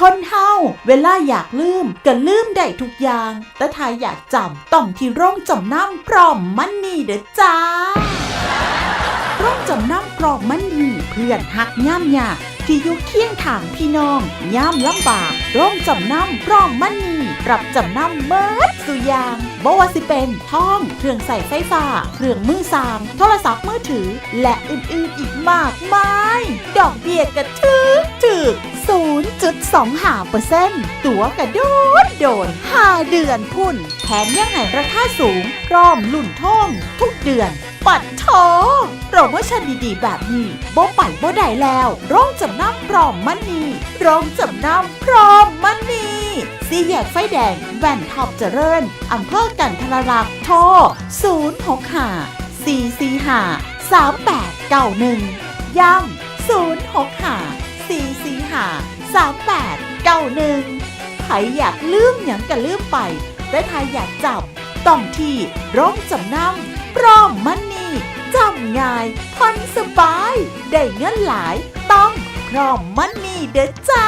คนเฮาเวลาอยากลืมก็ลืมได้ทุกอย่าง แต่ถ้าอยากจำต้องที่ร่องจำนำพร้อมมันนี่เด้อจ้าร่องจำนำพร้อมมันนี่เพื่อนหักย่ำยากที่อยู่เคียงข้างพี่น้องย่ำลำบากร่องจำนำพร้อมมันนี่รับจำนำเมิดสุยางบว่าสิเป็นท่องเครื่องใส่ไฟฟ้าเครื่องมือสางโทรศัพท์มือถือ และอื่นๆอีกมากมาย ดอกเบี้ยกระถึกถึก 0.25เปอร์เซ็นต์ตั๋วกระโดดโดน 5 เดือนพุ่น แถมยังไงราคาสูง พร้อมลุ่นท่องทุกเดือน ปัดทอโปรโมชั่นดีๆ แบบนี้บ่ไปบ่ได้แล้วร่องจำนำพร้อมมันนี่ร่องจำนำพร้อมมันนี่สี่แยกไฟแดงแว่นท็อปเจริญอำเภอกันทรลักษ์โทร065 445 3891 ย้ำ065 445 3891ใครอยากลืมอย่างก็ลืมไป แต่ถ้าอยากจับต้องที่ร้องจำนำพร้อมมันนี่จำง่ายผ่อนสบาย ได้เงินหลายต้องพร้อมมันนี่เด้อจ้า